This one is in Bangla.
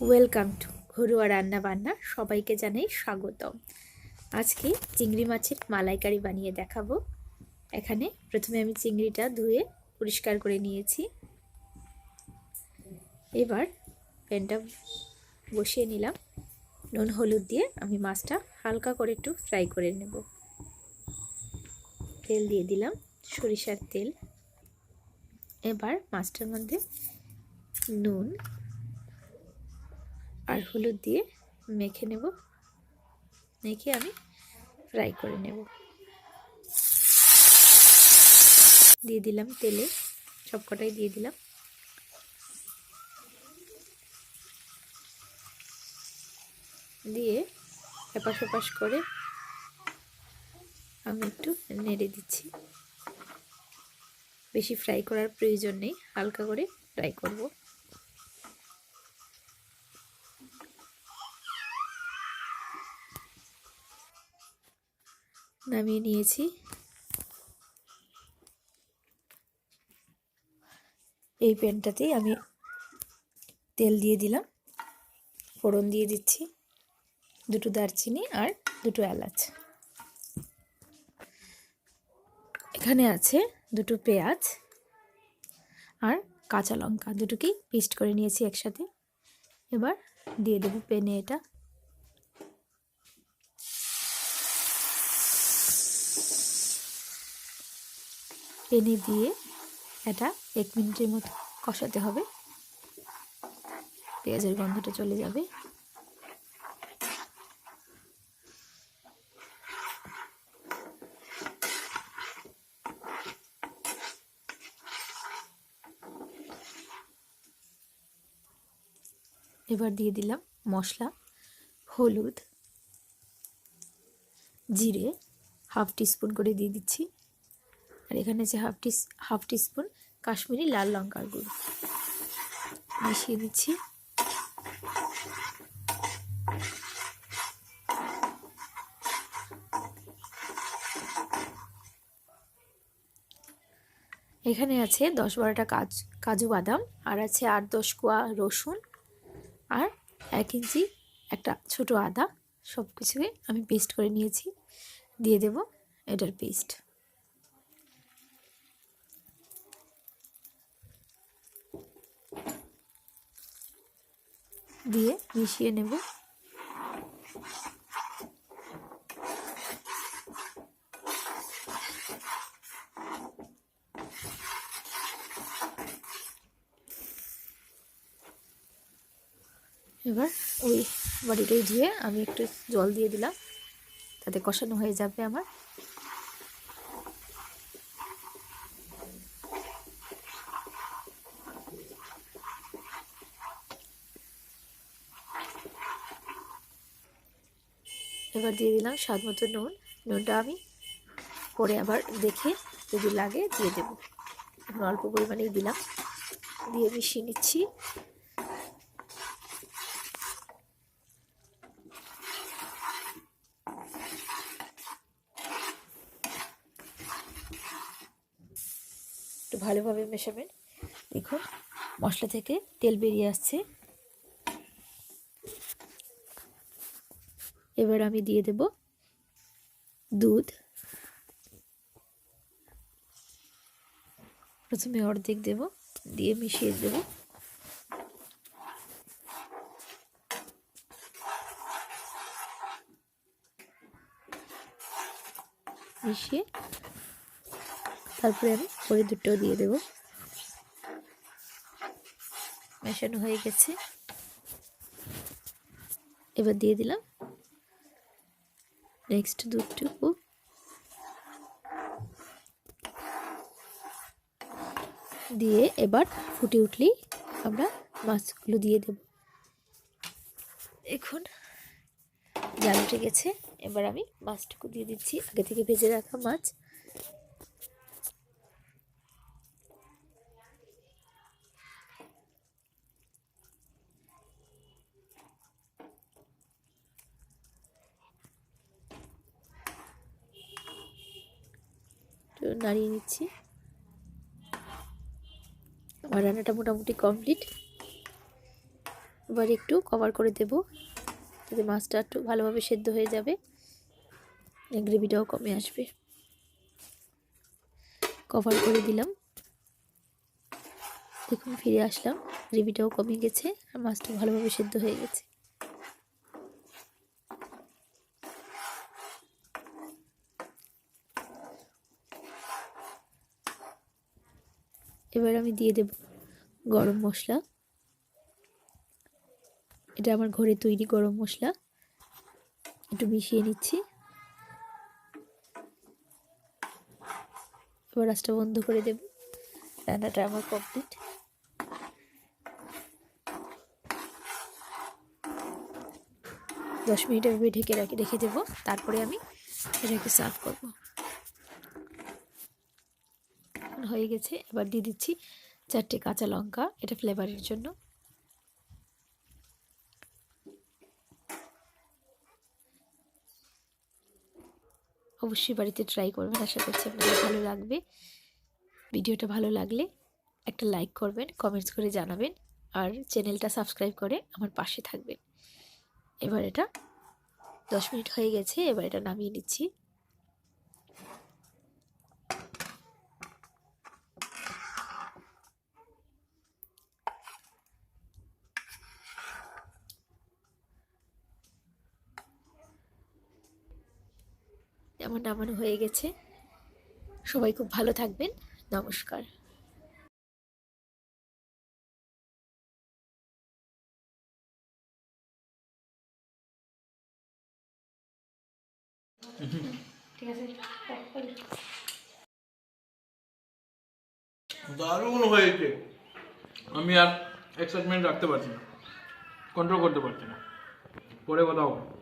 ওয়েলকাম টু ঘরোয়া রান্না বান্না সবাইকে জানাই স্বাগতম। আজকে চিংড়ি মাছের মালাইকারি বানিয়ে দেখাবো। এখানে প্রথমে আমি চিংড়িটা ধুয়ে পরিষ্কার করে নিয়েছি। এবার প্যানটা বসিয়ে নিলাম। নুন, হলুদ দিয়ে আমি মাছটা হালকা করে একটু ফ্রাই করে নেব। তেল দিয়ে দিলাম সরিষার তেল। এবার মাছটার মধ্যে নুন আর হলুদ দিয়ে মেখে নেব। মেখে আমি ফ্রাই করে নেব। দিয়ে দিলাম তেলে সবকটাই দিয়ে দিলাম। দিয়ে এপাশ ওপাশ করে আমি একটু নেড়ে দিচ্ছি। বেশি ফ্রাই করার প্রয়োজন নেই, হালকা করে ফ্রাই করব। নামিয়ে নিয়েছি। এই প্যানটাতেই আমি তেল দিয়ে দিলাম, ফোড়ন দিয়ে দিচ্ছি, দুটো দারচিনি আর দুটো এলাচ। এখানে আছে দুটো পেঁয়াজ আর কাঁচা লঙ্কা, দুটোকেই পেস্ট করে নিয়েছি একসাথে। এবার দিয়ে দেবো পেনে এটা। পেনে দিয়ে এটা এক মিনিটের মতো কষাতে হবে। পেঁয়াজের গন্ধটা চলে যাবে। এবার দিয়ে দিলাম মশলা, হলুদ, জিরে হাফ টিস্পুন করে দিয়ে দিচ্ছি। আর এখানে আছে half tea half teaspoon Kashmiri লাল লঙ্কার গুঁড়ো মিশিয়ে দিচ্ছি। এখানে আছে দশ বারোটা কাজ, কাজু বাদাম, আর আছে আট দশ কোয়া রসুন, আর এক ইঞ্চি একটা ছোট আদা। সব কিছুকে আমি পেস্ট করে নিয়েছি। দিয়ে দেব এটার পেস্ট দিয়ে মিশিয়ে নেব। এবার ওই বাড়িটাই ধুয়ে আমি একটু জল দিয়ে দিলাম। তাতে কষানো হয়ে যাবে আমার। এবার দিয়ে দিলাম স্বাদ মতো নুন। নুনটা আমি পরে আবার দেখে যদি লাগে দিয়ে দেবো। অল্প পরিমাণেই দিলাম। দিয়ে মিশিয়ে নিচ্ছি। একটু ভালোভাবে মেশাবেন। দেখুন, মশলা থেকে তেল বেরিয়ে আসছে। এবার আমি দিয়ে দেব দুধ। প্রথমে অর্ধেক দেব, দিয়ে মিশিয়ে দেব। মিশিয়ে তারপরে আমি পরে দুটোও দিয়ে দেব। মেশানো হয়ে গেছে। এবার দিয়ে দিলাম। নেক্সট দুধটুকু। দিয়ে এবার ফুটে উঠলেই আমরা মাছগুলো দিয়ে দেব। এখন জাল উঠে গেছে। এবার আমি মাছটুকু দিয়ে দিচ্ছি। আগে থেকে ভেজে রাখা মাছ। নাড়িয়ে নিচ্ছি। আমার রান্নাটা মোটামুটি কমপ্লিট। এবার একটু কভার করে দেব যাতে মাছটা একটু ভালোভাবে সেদ্ধ হয়ে যাবে। গ্রেভিটাও কমে আসবে। কভার করে দিলাম। দেখুন, ফিরে আসলাম। গ্রেভিটাও কমে গেছে আর মাছটা ভালোভাবে সেদ্ধ হয়ে গেছে। এবার আমি দিয়ে দেব গরম মশলা। এটা আমার ঘরে তৈরি গরম মশলা। একটু মিশিয়ে নিচ্ছি। এবার রাস্তা বন্ধ করে দেব। রান্নাটা আমার কমপ্লিট। দশ মিনিট এভাবে ঢেকে রাখি, রেখে দেবো। তারপরে আমি এটাকে সার্ভ করব। হয়ে গেছে। এবার দিয়ে দিচ্ছি চারটে কাঁচা লঙ্কা, এটা ফ্লেভারের জন্য। অবশ্যই বাড়িতে ট্রাই করবেন, আশা করছি আপনাদের ভালো লাগবে। ভিডিওটা ভালো লাগলে একটা লাইক করবেন কমেন্টস করে জানাবেন, আর চ্যানেলটা সাবস্ক্রাইব করে আমার পাশে থাকবেন। এবার এটা দশ মিনিট হয়ে গেছে, এবার এটা নামিয়ে নিচ্ছি। আমার নামানো হয়ে গেছে। সবাই খুব ভালো থাকবেন। নমস্কার। ঠিক আছে দারুণ হয়েছে। আমি আর এক্সাইটমেন্ট রাখতে পারছি না। কন্ট্রোল করতে পারছি না। পরে কথা হবে।